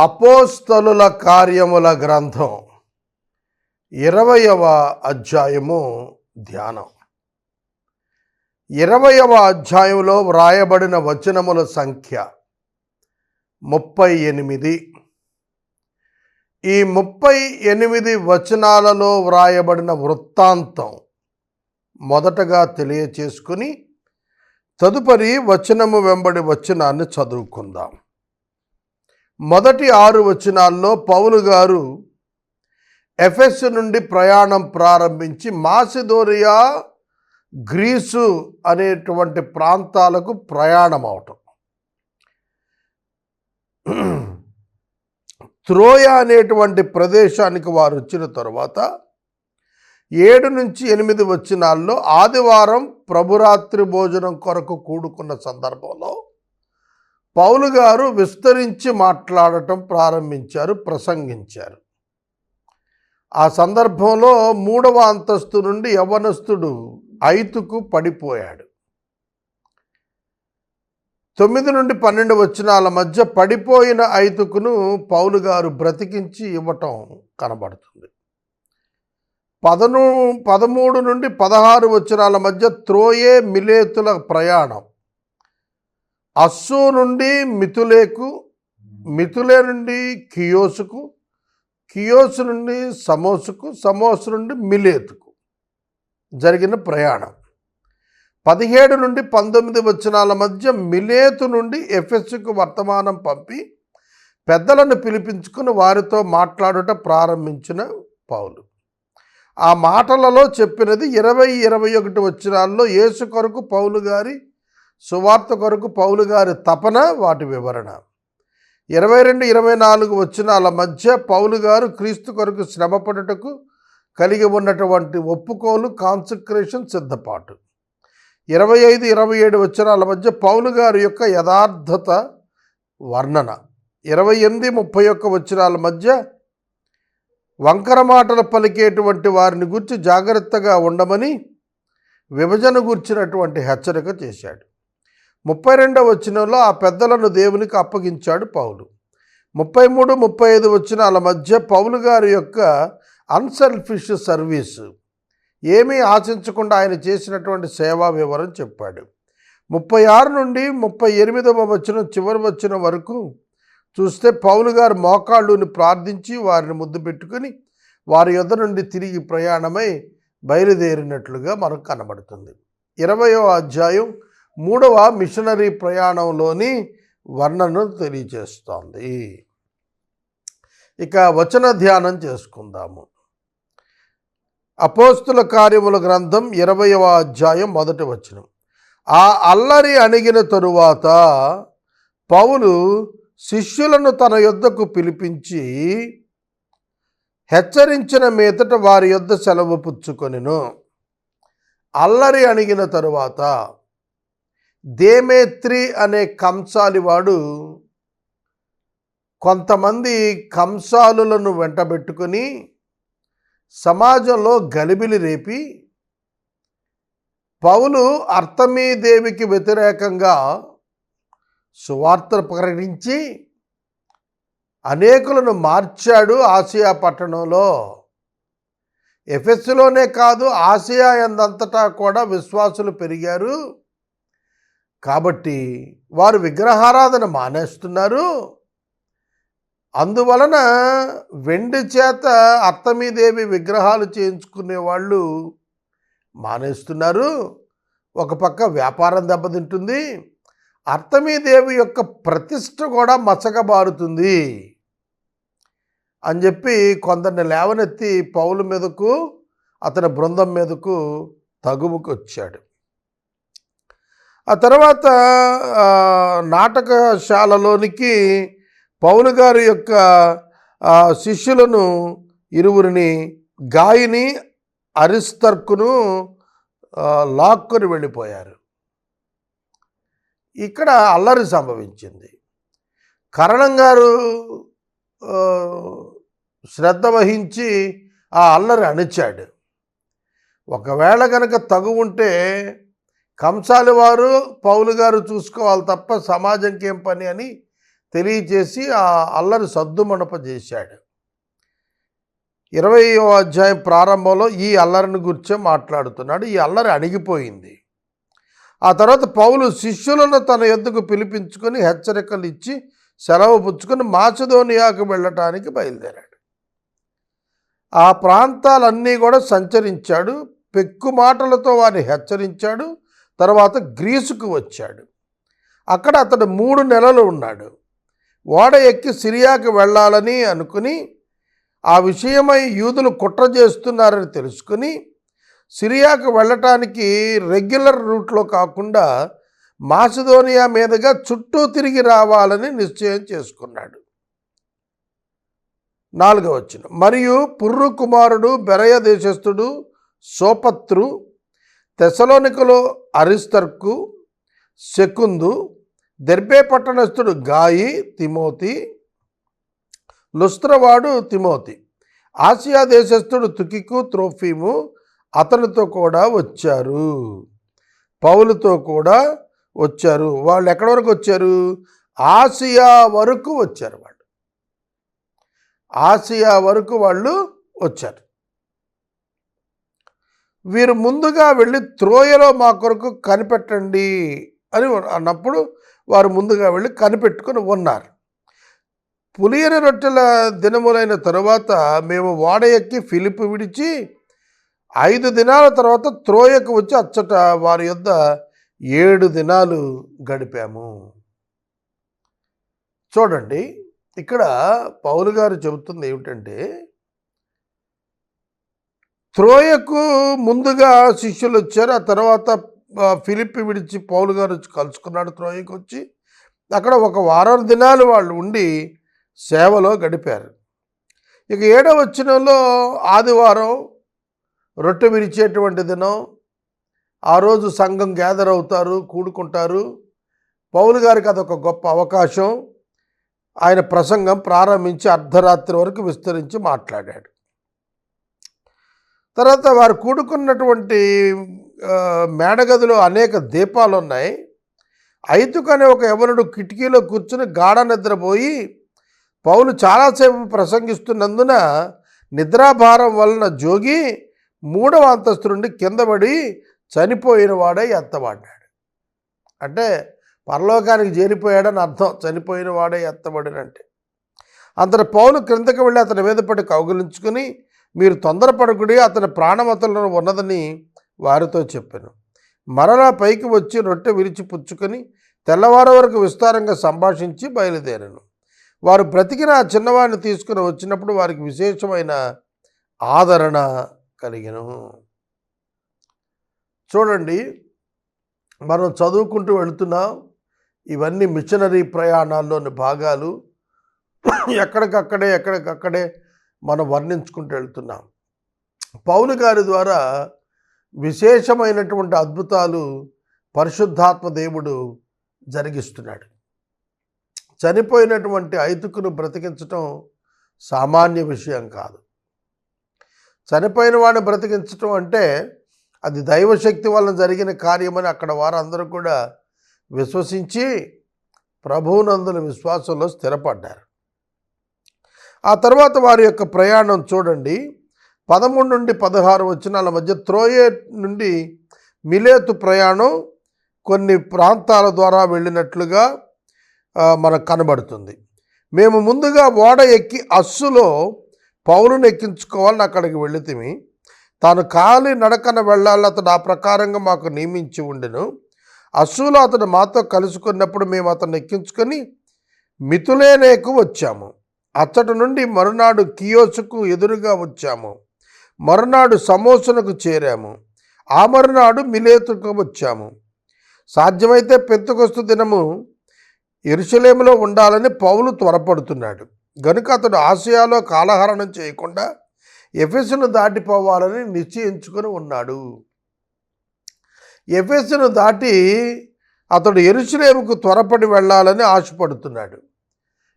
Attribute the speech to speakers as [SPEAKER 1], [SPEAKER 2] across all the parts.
[SPEAKER 1] అపోస్తలుల కార్యముల గ్రంథం ఇరవయవ అధ్యాయము ధ్యానం. ఇరవయవ అధ్యాయంలో వ్రాయబడిన వచనముల సంఖ్య ముప్పై ఎనిమిది. ఈ ముప్పై ఎనిమిది వచనాలలో వ్రాయబడిన వృత్తాంతం మొదటగా తెలియచేసుకుని తదుపరి వచనము వెంబడి వచనాన్ని చదువుకుందాం. మొదటి ఆరు వచనాల్లో పౌలు గారు ఎఫెస్ నుండి ప్రయాణం ప్రారంభించి మాసిదోరియా గ్రీసు అనేటువంటి ప్రాంతాలకు ప్రయాణం అవటం. త్రోయ అనేటువంటి ప్రదేశానికి వారు వచ్చిన తర్వాత ఏడు నుంచి ఎనిమిది వచనాల్లో ఆదివారం ప్రభురాత్రి భోజనం కొరకు కూడుకున్న సందర్భంలో పౌలు గారు విస్తరించి మాట్లాడటం ప్రారంభించారు ప్రసంగించారు. ఆ సందర్భంలో మూడవ అంతస్తు నుండి యవనస్తుడు ఐతుకు పడిపోయాడు. తొమ్మిది నుండి పన్నెండు వచనాల మధ్య పడిపోయిన ఐతుకును పౌలు గారు బ్రతికించి ఇవ్వటం కనబడుతుంది. పదను పదమూడు నుండి పదహారు వచనాల మధ్య త్రోయే మిలేతుల ప్రయాణం. అస్సు నుండి మిథులేకు మిథులే నుండి కియోసుకు కియోసు నుండి సమోసుకు సమోసు నుండి మిలేతుకు జరిగిన ప్రయాణం. పదిహేడు నుండి పంతొమ్మిది వచనాల మధ్య మిలేతు నుండి ఎఫెస్కు వర్తమానం పంపి పెద్దలను పిలిపించుకుని వారితో మాట్లాడుట ప్రారంభించిన పౌలు. ఆ మాటలలో చెప్పినది ఇరవై ఇరవై ఒకటి వచ్చినాల్లో యేసు కొరకు పౌలు గారి సువార్త కొరకు పౌలు గారి తపన వాటి వివరణ. ఇరవై రెండు ఇరవై నాలుగు వచనాల మధ్య పౌలు గారు క్రీస్తు కొరకు శ్రమపడుటకు కలిగి ఉన్నటువంటి ఒప్పుకోలు కాన్సక్రేషన్ సిద్ధపాటు. ఇరవై ఐదు ఇరవై ఏడు వచనాల మధ్య పౌలు గారి యొక్క యథార్థత వర్ణన. ఇరవై ఎనిమిది ముప్పై ఒక్క వచనాల మధ్య వంకర మాటలు పలికేటువంటి వారిని గురించి జాగ్రత్తగా ఉండమని విభజన గుర్చినటువంటి హెచ్చరిక చేశాడు. ముప్పై రెండవ వచనంలో ఆ పెద్దలను దేవునికి అప్పగించాడు పౌలు. ముప్పై మూడు ముప్పై ఐదు వచనాల మధ్య పౌలు గారి యొక్క అన్సెల్ఫిష్ సర్వీస్ ఏమీ ఆశించకుండా ఆయన చేసినటువంటి సేవా వివరం చెప్పాడు. ముప్పై ఆరు నుండి ముప్పై ఎనిమిదవ వచనం చివరి వచ్చిన వరకు చూస్తే పౌలు గారు మోకాళ్ళుని ప్రార్థించి వారిని ముద్దు పెట్టుకుని వారి యొద్ నుండి తిరిగి ప్రయాణమై బయలుదేరినట్లుగా మనకు కనబడుతుంది. ఇరవయో అధ్యాయం మూడవ మిషనరీ ప్రయాణంలోని వర్ణను తెలియజేస్తోంది ఇక వచన ధ్యానం చేసుకుందాము. అపోస్తుల కార్యముల గ్రంథం ఇరవయవ అధ్యాయం మొదటి వచనం. ఆ అల్లరి అణిగిన తరువాత పౌలు శిష్యులను తన యొద్దకు పిలిపించి హెచ్చరించిన మీదట వారి యొద్ద సెలవు పుచ్చుకొనిను. అల్లరి అణిగిన తరువాత దేమేత్రి అనే కంసాలివాడు కొంతమంది కంసాలులను వెంటబెట్టుకొని సమాజంలో గలిబిలి రేపి పౌలు అర్థమీదేవికి వ్యతిరేకంగా సువార్త ప్రకటించి అనేకులను మార్చాడు ఆసియా పట్టణంలో. ఎఫెస్లోనే కాదు ఆసియా ఎందంతటా కూడా విశ్వాసులు పెరిగారు. కాబట్టి వారు విగ్రహారాధన మానేస్తున్నారు. అందువలన వెండి చేత అత్తమీదేవి విగ్రహాలు చేయించుకునే వాళ్ళు మానేస్తున్నారు. ఒక పక్క వ్యాపారం దెబ్బతింటుంది. అర్థమీదేవి యొక్క ప్రతిష్ట కూడా మచ్చకబారుతుంది అని చెప్పి కొందరిని లేవనెత్తి పౌల మీదకు అతని బృందం మీదకు తగుముకొచ్చాడు. ఆ తర్వాత నాటకశాలలోనికి పౌలు గారి యొక్క శిష్యులను ఇరువురిని గాయని అరిస్తర్కును లాక్కుని వెళ్ళిపోయారు. ఇక్కడ అల్లరి సంభవించింది. కరణం గారు శ్రద్ధ వహించి ఆ అల్లరి అణిచాడు. ఒకవేళ కనుక తగు ఉంటే కంసాలి వారు పౌలు గారు చూసుకోవాలి తప్ప సమాజంకి ఏం పని అని తెలియచేసి ఆ అల్లరి సద్దుమణపజేశాడు ఇరవై అధ్యాయం ప్రారంభంలో ఈ అల్లరిని గురించే మాట్లాడుతున్నాడు. ఈ అల్లరి అణిగిపోయింది. ఆ తర్వాత పౌలు శిష్యులను తన ఎద్దుకు పిలిపించుకొని హెచ్చరికలు ఇచ్చి సెలవు పుచ్చుకొని మాచదోనియాకు వెళ్ళటానికి బయలుదేరాడు. ఆ ప్రాంతాలన్నీ కూడా సంచరించాడు. పెక్కు మాటలతో వారిని హెచ్చరించాడు. తర్వాత గ్రీసుకు వచ్చాడు. అక్కడ అతడు మూడు నెలలు ఉన్నాడు. ఓడ ఎక్కి సిరియాకు వెళ్ళాలని అనుకుని ఆ విషయమై యూదులు కుట్ర చేస్తున్నారని తెలుసుకుని సిరియాకు వెళ్ళటానికి రెగ్యులర్ రూట్లో కాకుండా మాసిదోనియా మీదుగా చుట్టూ తిరిగి రావాలని నిశ్చయం చేసుకున్నాడు. నాలుగవ వచ్చిన మరియు పుర్రు కుమారుడు బెరయ దేశస్థుడు సోపత్రు తెసలోనికలో అరిస్తర్కు శకుందు దెర్బే పట్టణస్థుడు గాయి తిమోతి లుస్త్రవాడు తిమోతి ఆసియా దేశస్థుడు తుకికు త్రోఫీము అతనితో కూడా వచ్చారు. పౌలుతో కూడా వచ్చారు. వాళ్ళు ఎక్కడి వరకు వచ్చారు? ఆసియా వరకు వచ్చారు వాళ్ళు. ఆసియా వరకు వాళ్ళు వచ్చారు. వీరు ముందుగా వెళ్ళి త్రోయలో మా కొరకు కనిపెట్టండి అని అన్నప్పుడు వారు ముందుగా వెళ్ళి కనిపెట్టుకొని ఉన్నారు. పులియని రొట్టెల దినములైన తరువాత మేము వాడ ఎక్కి ఫిలిప్ విడిచి ఐదు దినాల తర్వాత త్రోయకు వచ్చి అచ్చట వారి యొద్ద ఏడు దినాలు గడిపాము. చూడండి ఇక్కడ పౌలు గారు చెబుతుంది ఏమిటంటే త్రోయకు ముందుగా శిష్యులు వచ్చారు. ఆ తర్వాత ఫిలిప్ విడిచి పౌలు గారు వచ్చి కలుసుకున్నాడు త్రోయకు వచ్చి. అక్కడ ఒక వారం దినాలు వాళ్ళు ఉండి సేవలో గడిపారు. ఇక ఏడవ వచ్చినంలో ఆదివారం రొట్టె విరిచేటువంటి దినం. ఆ రోజు సంఘం గ్యాదర్ అవుతారు కూడుకుంటారు. పౌలు గారికి అదొక గొప్ప అవకాశం. ఆయన ప్రసంగం ప్రారంభించి అర్ధరాత్రి వరకు విస్తరించి మాట్లాడాడు. తర్వాత వారు కూడుకున్నటువంటి మేడగదిలో అనేక దీపాలు ఉన్నాయి ఐతుకు ఒక యవనుడు కిటికీలో కూర్చుని గాఢ నిద్రపోయి పౌలు చాలాసేపు ప్రసంగిస్తున్నందున నిద్రాభారం వలన జోగి మూడవ అంతస్తు నుండి కిందపడి చనిపోయిన వాడై ఎత్తబడ్డాడు. అంటే పరలోకానికి చేరిపోయాడని అర్థం చనిపోయిన వాడే ఎత్తబడినంటే. అంతటి పౌలు క్రిందకి వెళ్ళి అతని మీద పడి కౌగులించుకుని మీరు తొందరపడకుడి అతని ప్రాణమతలో ఉన్నదని వారితో చెప్పాను. మరలా పైకి వచ్చి రొట్టె విరిచి పుచ్చుకొని తెల్లవారు వరకు విస్తారంగా సంభాషించి బయలుదేరాను. వారు బ్రతికిన ఆ చిన్నవాడిని తీసుకుని వచ్చినప్పుడు వారికి విశేషమైన ఆదరణ కలిగను. చూడండి మనం చదువుకుంటూ వెళుతున్నాం. ఇవన్నీ మిషనరీ ప్రయాణాల్లోని భాగాలు. ఎక్కడికక్కడే ఎక్కడికక్కడే మనం వర్ణించుకుంటూ వెళ్తున్నాం. పౌలు గారి ద్వారా విశేషమైనటువంటి అద్భుతాలు పరిశుద్ధాత్మ దేవుడు జరిగిస్తున్నాడు. చనిపోయినటువంటి ఐతుకును బ్రతికించటం సామాన్య విషయం కాదు. చనిపోయిన వాడిని బ్రతికించటం అంటే అది దైవశక్తి వలన జరిగిన కార్యమని అక్కడ వారందరూ కూడా విశ్వసించి ప్రభువునందుల విశ్వాసంలో స్థిరపడ్డారు. ఆ తర్వాత వారి యొక్క ప్రయాణం చూడండి. పదమూడు నుండి పదహారు వచనాల మధ్య త్రోయే నుండి మిలేతు ప్రయాణం కొన్ని ప్రాంతాల ద్వారా వెళ్ళినట్లుగా మనకు కనబడుతుంది. మేము ముందుగా ఓడ ఎక్కి అస్సులో పౌరుని ఎక్కించుకోవాలని అక్కడికి వెళితిమి తాను కాలి నడకన వెళ్ళాలని అతడు ఆ ప్రకారంగా మాకు నియమించి ఉండెను. అస్సులో అతడు మాతో కలుసుకున్నప్పుడు మేము అతను ఎక్కించుకొని మితులేనేకు వచ్చాము. అచ్చటి నుండి మరునాడు కియోసుకు ఎదురుగా వచ్చాము. మరునాడు సమోసనకు చేరాము. ఆ మరునాడు మిలేతుకు వచ్చాము. సాధ్యమైతే పెత్తుకొస్తు దినము ఎరుసలేములో ఉండాలని పౌలు త్వరపడుతున్నాడు. గనుక అతడు ఆసియాలో కాలహరణం చేయకుండా ఎఫెస్ను దాటిపోవాలని నిశ్చయించుకొని ఉన్నాడు. ఎఫెస్ను దాటి అతడు ఎరుసలేముకు త్వరపడి వెళ్ళాలని ఆశపడుతున్నాడు.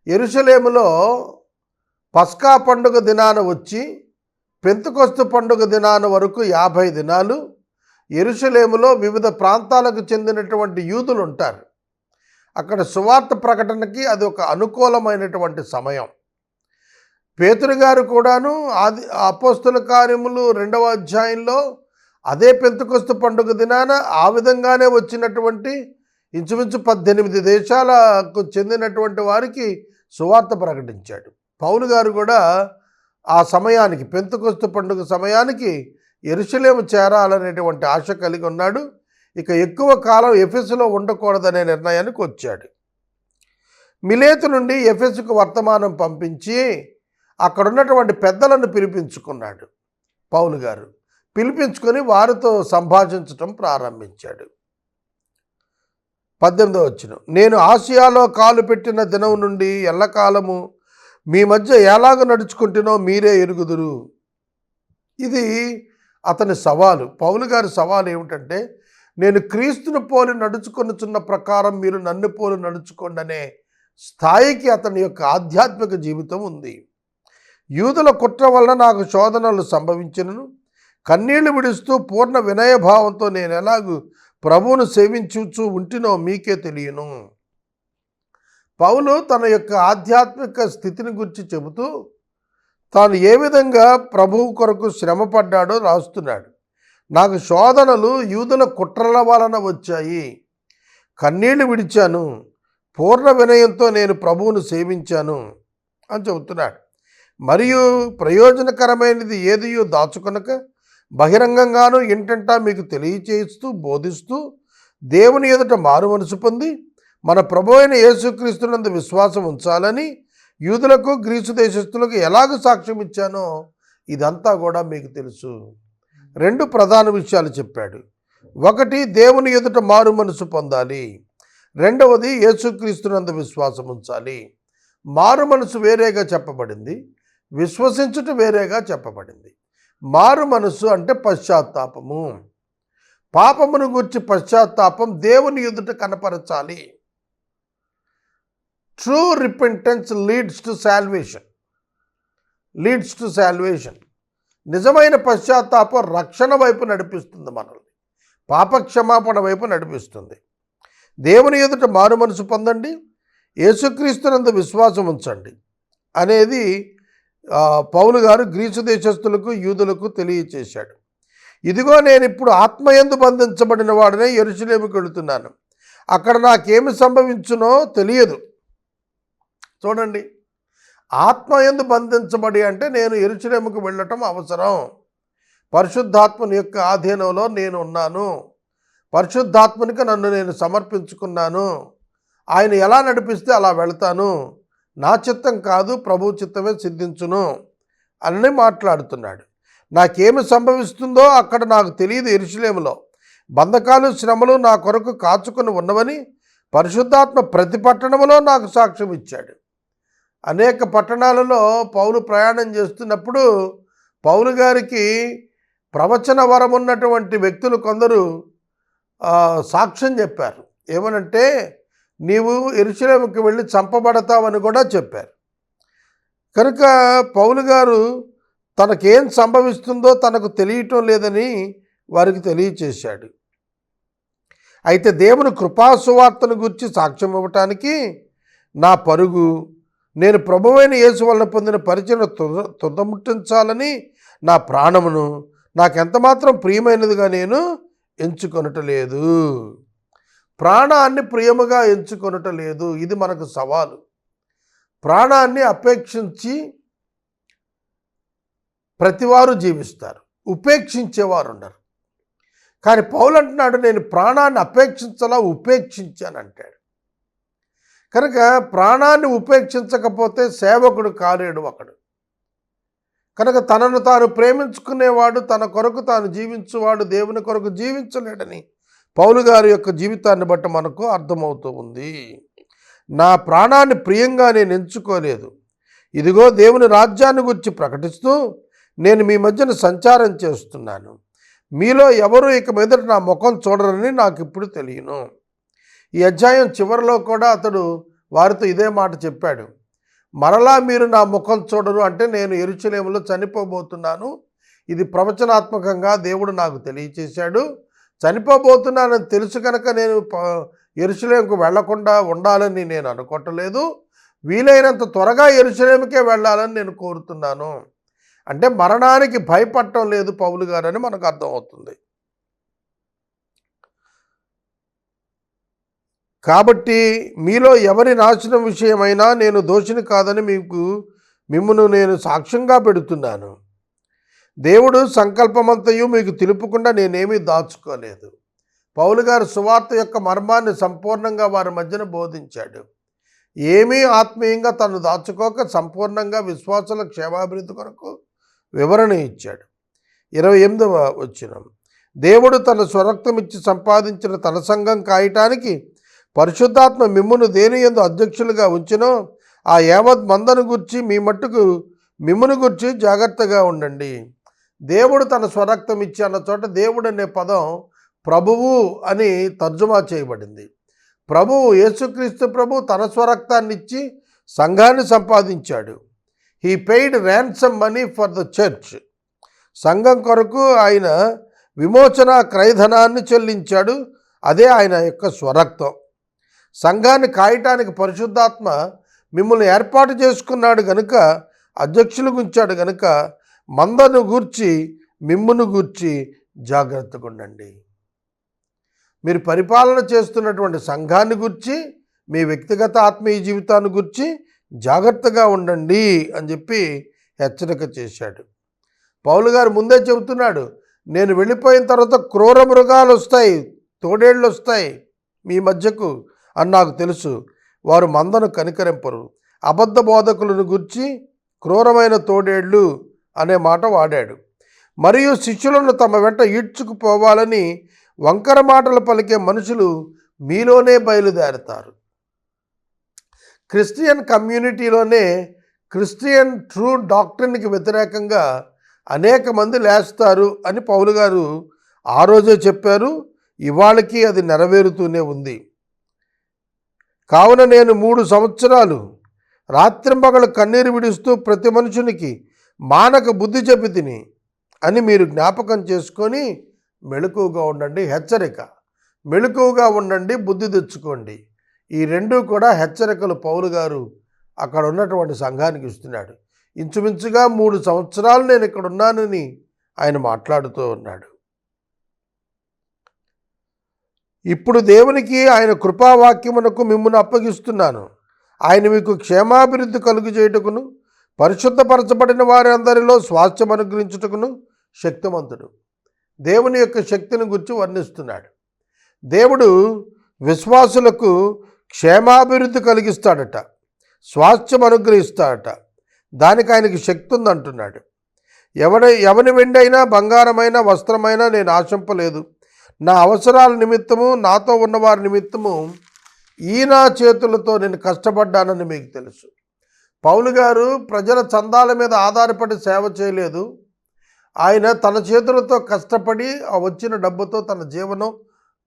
[SPEAKER 1] ఎరుసలేములో పస్కా పండుగ దినాన వచ్చి పెంతుకొస్తు పండుగ దినాన వరకు యాభై దినాలు ఎరుసలేములో వివిధ ప్రాంతాలకు చెందినటువంటి యూదులు ఉంటారు అక్కడ సువార్త ప్రకటనకి అది ఒక అనుకూలమైనటువంటి సమయం. పేతురు గారు కూడాను ఆది అపోస్తుల కార్యములు రెండవ అధ్యాయంలో అదే పెంతుకొస్తు పండుగ దినాన ఆ విధంగానే వచ్చినటువంటి ఇంచుమించు పద్దెనిమిది దేశాలకు చెందినటువంటి వారికి సువార్త ప్రకటించాడు. పౌలు గారు కూడా ఆ సమయానికి పెంతుకొస్తు పండుగ సమయానికి ఎరుసలేము చేరాలనేటువంటి ఆశ కలిగి ఉన్నాడు. ఇక ఎక్కువ కాలం ఎఫెస్లో ఉండకూడదనే నిర్ణయానికి వచ్చాడు. మిలేతు నుండి ఎఫెస్కు వర్తమానం పంపించి అక్కడ ఉన్నటువంటి పెద్దలను పిలిపించుకున్నాడు పౌలు గారు. పిలిపించుకొని వారితో సంభాషించటం ప్రారంభించాడు. పద్దెనిమిదో వచ్చిన. నేను ఆసియాలో కాలు పెట్టిన దినం నుండి ఎల్లకాలము మీ మధ్య ఎలాగ నడుచుకుంటునో మీరే ఎరుగుదురు. ఇది అతని సవాలు. పౌలు గారి సవాలు ఏమిటంటే నేను క్రీస్తును పోలి నడుచుకొనుచున్న ప్రకారం మీరు నన్ను పోలి నడుచుకోండి అనే స్థాయికి అతని యొక్క ఆధ్యాత్మిక జీవితం ఉంది. యూదుల కుట్ర వలన నాకు శోధనలు సంభవించినను. కన్నీళ్ళు విడుస్తూ పూర్ణ వినయభావంతో నేను ఎలాగూ ప్రభువును సేవించుచూ ఉంటినో మీకే తెలియను. పౌలు తన యొక్క ఆధ్యాత్మిక స్థితిని గురించి చెబుతూ తాను ఏ విధంగా ప్రభువు కొరకు శ్రమపడ్డాడో రాస్తున్నాడు. నాకు శోధనలు యూదుల కుట్రల వలన వచ్చాయి. కన్నీళ్ళు విడిచాను. పూర్ణ వినయంతో నేను ప్రభువును సేవించాను అని చెబుతున్నాడు. మరియు ప్రయోజనకరమైనది ఏదియో దాచుకొనక బహిరంగంగాను ఇంటంటా మీకు తెలియచేస్తూ బోధిస్తూ దేవుని ఎదుట మారు మనసు పొంది మన ప్రభు అయిన యేసుక్రీస్తునందు విశ్వాసం ఉంచాలని యూదులకు గ్రీసు దేశస్తులకు ఎలాగ సాక్ష్యం ఇచ్చానో ఇదంతా కూడా మీకు తెలుసు. రెండు ప్రధాన విషయాలు చెప్పాడు. ఒకటి దేవుని ఎదుట మారు మనసు పొందాలి. రెండవది యేసుక్రీస్తునందు విశ్వాసం ఉంచాలి. మారు మనసు వేరేగా చెప్పబడింది విశ్వసించుట వేరేగా చెప్పబడింది. మారు మనసు అంటే పశ్చాత్తాపము. పాపమును గురించి పశ్చాత్తాపం దేవుని ఎదుట కనపరచాలి. True repentance leads to salvation leads to salvation నిజమైన పశ్చాత్తాపం రక్షణ వైపు నడిపిస్తుంది మనల్ని. పాపక్షమాపణ వైపు నడిపిస్తుంది. దేవుని ఎదుట మారు మనసు పొందండి. యేసుక్రీస్తునందు విశ్వాసం ఉంచండి. అనేది పౌలు గారు గ్రీసు దేశస్తులకు యూదులకు తెలియచేశాడు. ఇదిగో నేను ఇప్పుడు ఆత్మయందు బంధించబడిన వాడనే ఎరుసలేమికి వెళుతున్నాను అక్కడ నాకేమి సంభవించునో తెలియదు. చూడండి. ఆత్మయందు బంధించబడి అంటే నేను ఎరుచలేముకు వెళ్ళటం అవసరం. పరిశుద్ధాత్మని యొక్క ఆధీనంలో నేను ఉన్నాను. పరిశుద్ధాత్మనికి నన్ను నేను సమర్పించుకున్నాను. ఆయన ఎలా నడిపిస్తే అలా వెళ్తాను. నా చిత్తం కాదు ప్రభు చిత్తమే సిద్ధించును అని మాట్లాడుతున్నాడు. నాకేమి సంభవిస్తుందో అక్కడ నాకు తెలియదు ఇరుషులేములో బంధకాలు శ్రమలు నా కొరకు కాచుకొని ఉన్నవని పరిశుద్ధాత్మ ప్రతి పట్టణంలో నాకు సాక్ష్యం ఇచ్చాడు. అనేక పట్టణాలలో పౌలు ప్రయాణం చేస్తున్నప్పుడు పౌలు గారికి ప్రవచన వరం ఉన్నటువంటి వ్యక్తులు కొందరు సాక్ష్యం చెప్పారు. ఏమనంటే నీవు ఎరుసలేముకి వెళ్ళి చంపబడతావని కూడా చెప్పారు. కనుక పౌలు గారు తనకేం సంభవిస్తుందో తనకు తెలియటం లేదని వారికి తెలియచేశాడు. అయితే దేవుని కృపాసువార్తను గురించి సాక్ష్యం ఇవ్వటానికి నా పరుగు నేను ప్రభువైన యేసు వలన పొందిన పరిచయం తుద తుదముట్టించాలని నా ప్రాణమును నాకెంతమాత్రం ప్రియమైనదిగా నేను ఎంచుకొనటలేదు. ప్రాణాన్ని ప్రియముగా ఎంచుకొనట లేదు. ఇది మనకు సవాలు. ప్రాణాన్ని అపేక్షించి ప్రతివారు జీవిస్తారు. ఉపేక్షించేవారు ఉండరు. కానీ పౌలు అంటున్నాడు నేను ప్రాణాన్ని అపేక్షించలా ఉపేక్షించాను అంటాడు. కనుక ప్రాణాన్ని ఉపేక్షించకపోతే సేవకుడు కాలేడు ఒకడు. కనుక తనను తాను ప్రేమించుకునేవాడు తన కొరకు తాను జీవించువాడు దేవుని కొరకు జీవించలేడని పౌలు గారి యొక్క జీవితాన్ని బట్టి మనకు అర్థమవుతూ ఉంది. నా ప్రాణాన్ని ప్రియంగా నేను ఎంచుకోలేదు. ఇదిగో దేవుని రాజ్యాన్ని గురించి ప్రకటిస్తూ నేను మీ మధ్యన సంచారం చేస్తున్నాను. మీలో ఎవరు ఇక మీదట నా ముఖం చూడరని నాకు ఇప్పుడు తెలియను. ఈ అధ్యాయం చివరిలో కూడా అతడు వారితో ఇదే మాట చెప్పాడు. మరలా మీరు నా ముఖం చూడరు అంటే నేను ఎరుచలేములో చనిపోబోతున్నాను. ఇది ప్రవచనాత్మకంగా దేవుడు నాకు తెలియచేశాడు. చనిపోబోతున్నానని తెలుసు కనుక నేను ప- ఎరుసలేంకు వెళ్ళకుండా ఉండాలని నేను అనుకోవట్లేదు. వీలైనంత త్వరగా ఎరుసలేంకే వెళ్ళాలని నేను కోరుతున్నాను. అంటే మరణానికి భయపడటం లేదు పౌలు గారని మనకు అర్థమవుతుంది. కాబట్టి మీలో ఎవరి నాశనం విషయమైనా నేను దోషిని కాదని మీకు మిమ్మను నేను సాక్ష్యంగా పెడుతున్నాను. దేవుడు సంకల్పమంతయు మీకు తెలుపకుండా నేనేమీ దాచుకోలేదు. పౌలు గారు సువార్త యొక్క మర్మాన్ని సంపూర్ణంగా వారి మధ్యన బోధించాడు. ఏమీ ఆత్మీయంగా తను దాచుకోక సంపూర్ణంగా విశ్వాసుల క్షేమాభివృద్ధి కొరకు వివరణ ఇచ్చాడు. ఇరవై ఎనిమిదవ వచ్చిన దేవుడు తన స్వరక్తం ఇచ్చి సంపాదించిన తన సంఘం కాయటానికి పరిశుద్ధాత్మ మిమ్మును దేని ఎందు అధ్యక్షులుగా ఉంచినో ఆ యావత్ మందను గుర్చి మీ మట్టుకు మిమ్మును గుర్చి జాగ్రత్తగా ఉండండి. దేవుడు తన స్వరక్తం ఇచ్చి అన్న చోట దేవుడు అనే పదం ప్రభువు అని తర్జుమా చేయబడింది. ప్రభువు యేసుక్రీస్తు ప్రభు తన స్వరక్తాన్ని ఇచ్చి సంఘాన్ని సంపాదించాడు. He paid ransom money for the church సంఘం కొరకు ఆయన విమోచన క్రయధనాన్ని చెల్లించాడు. అదే ఆయన యొక్క స్వరక్తం. సంఘాన్ని కాయటానికి పరిశుద్ధాత్మ మిమ్మల్ని ఏర్పాటు చేసుకున్నాడు గనుక అధ్యక్షులు గుంచాడు గనుక మందను గూర్చి మిమ్మును గూర్చి జాగ్రత్తగా ఉండండి. మీరు పరిపాలన చేస్తున్నటువంటి సంఘాన్ని గురించి మీ వ్యక్తిగత ఆత్మీయ జీవితాన్ని గురించి జాగ్రత్తగా ఉండండి అని చెప్పి హెచ్చరిక చేశాడు. పౌలు గారు ముందే చెబుతున్నాడు నేను వెళ్ళిపోయిన తర్వాత క్రూర మృగాలు వస్తాయి తోడేళ్ళు వస్తాయి మీ మధ్యకు అని నాకు తెలుసు. వారు మందను కనికరింపరు. అబద్ధ బోధకులను గుర్చి క్రూరమైన తోడేళ్ళు అనే మాట వాడాడు. మరియు శిష్యులను తమ వెంట ఈడ్చుకుపోవాలని వంకర మాటలు పలికే మనుషులు మీలోనే బయలుదేరతారు. క్రిస్టియన్ కమ్యూనిటీలోనే క్రిస్టియన్ ట్రూ డాక్టర్కి వ్యతిరేకంగా అనేక మంది లేస్తారు అని పౌలు గారు ఆ రోజే చెప్పారు. ఇవాళకి అది నెరవేరుతూనే ఉంది. కావున నేను మూడు సంవత్సరాలు రాత్రింపగలు కన్నీరు విడుస్తూ ప్రతి మనుషునికి మానక బుద్ధి చెప్పి తిని అని మీరు జ్ఞాపకం చేసుకొని మెళుకువగా ఉండండి హెచ్చరిక. మెళుకువగా ఉండండి బుద్ధి తెచ్చుకోండి. ఈ రెండు కూడా హెచ్చరికలు పౌలు గారు అక్కడ ఉన్నటువంటి సంఘానికి ఇస్తున్నాడు. ఇంచుమించుగా మూడు సంవత్సరాలు నేను ఇక్కడ ఉన్నానని ఆయన మాట్లాడుతూ ఉన్నాడు. ఇప్పుడు దేవునికి ఆయన కృపావాక్యమునకు మిమ్మల్ని అప్పగిస్తున్నాను. ఆయన మీకు క్షేమాభివృద్ధి కలుగు చేయుటకును పరిశుద్ధపరచబడిన వారి అందరిలో స్వాస్థ్యం అనుగ్రహించుటకును శక్తిమంతుడు. దేవుని యొక్క శక్తిని గురించి వర్ణిస్తున్నాడు. దేవుడు విశ్వాసులకు క్షేమాభివృద్ధి కలిగిస్తాడట. స్వాస్థ్యం అనుగ్రహిస్తాడట. దానికి ఆయనకి శక్తి ఉందంటున్నాడు. ఎవడ ఎవని వెండైనా బంగారమైన వస్త్రమైనా నేను ఆశింపలేదు. నా అవసరాల నిమిత్తము నాతో ఉన్నవారి నిమిత్తము ఈ నా చేతులతో నేను కష్టపడ్డానని మీకు తెలుసు. పౌలు గారు ప్రజల చందాల మీద ఆధారపడి సేవ చేయలేదు. ఆయన తన చేతులతో కష్టపడి ఆ వచ్చిన డబ్బుతో తన జీవనం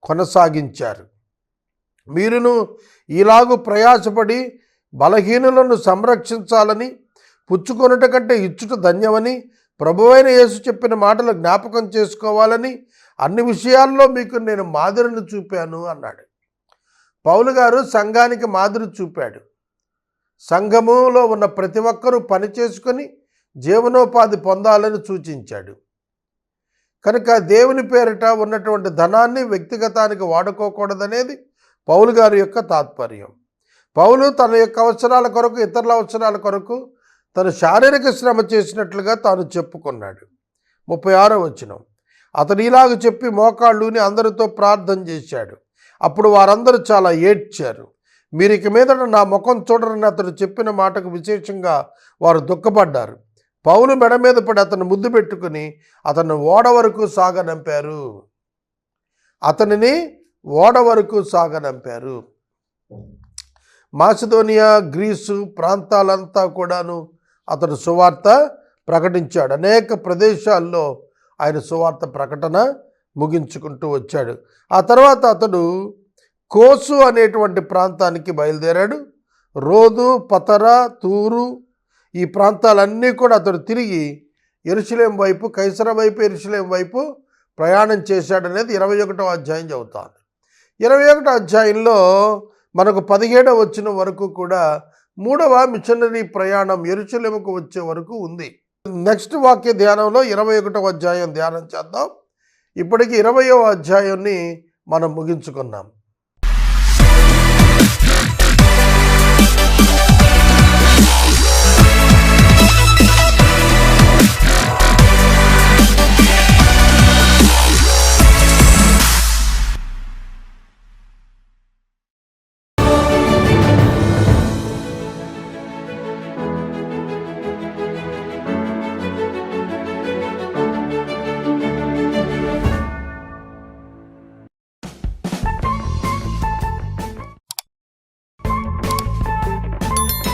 [SPEAKER 1] కొనసాగించారు. మీరును ఇలాగూ ప్రయాసపడి బలహీనులను సంరక్షించాలని పుచ్చుకొనుట కంటే ఇచ్చుట ధన్యమని ప్రభువైన యేసు చెప్పిన మాటలు జ్ఞాపకం చేసుకోవాలని అన్ని విషయాల్లో మీకు నేను మాదిరిని చూపాను అన్నాడు. పౌలు గారు సంఘానికి మాదిరి చూపాడు. సంఘములో ఉన్న ప్రతి ఒక్కరూ పని చేసుకొని జీవనోపాధి పొందాలని సూచించాడు. కనుక దేవుని పేరిట ఉన్నటువంటి ధనాన్ని వ్యక్తిగతానికి వాడుకోకూడదనేది పౌలు గారి యొక్క తాత్పర్యం. పౌలు తన యొక్క అవసరాల కొరకు ఇతరుల అవసరాల కొరకు తను శారీరక శ్రమ చేసినట్లుగా తాను చెప్పుకున్నాడు. ముప్పై ఆరో వచనం. అతడు ఇలాగ చెప్పి మోకాళ్ళుని అందరితో ప్రార్థన చేశాడు. అప్పుడు వారందరూ చాలా ఏడ్చారు. మీరు ఇక మీదట నా ముఖం చూడరని అతడు చెప్పిన మాటకు విశేషంగా వారు దుఃఖపడ్డారు. పౌలు మెడ మీద పడి అతను ముద్దు పెట్టుకుని అతను ఓడ వరకు సాగనంపారు అతనిని ఓడ వరకు సాగనంపారు మాసిదోనియా గ్రీసు ప్రాంతాలంతా కూడాను అతడు సువార్త ప్రకటించాడు. అనేక ప్రదేశాల్లో ఆయన సువార్త ప్రకటన ముగించుకుంటూ వచ్చాడు. ఆ తర్వాత అతడు కోసు అనేటువంటి ప్రాంతానికి బయలుదేరాడు. రోదు పతర తూరు ఈ ప్రాంతాలన్నీ కూడా అతడు తిరిగి ఎరుసలేం వైపు కైసర వైపు ఎరుసలేం వైపు ప్రయాణం చేశాడనేది ఇరవై ఒకటో అధ్యాయం చెబుతాను ఇరవై ఒకటో అధ్యాయంలో మనకు పదిహేడవ వచ్చిన వరకు కూడా మూడవ మిషనరీ ప్రయాణం ఎరుచలేముకు వచ్చే వరకు ఉంది. నెక్స్ట్ వాక్య ధ్యానంలో ఇరవై ఒకటవ అధ్యాయం ధ్యానం చేద్దాం. ఇప్పటికి ఇరవయవ అధ్యాయాన్ని మనం ముగించుకున్నాం.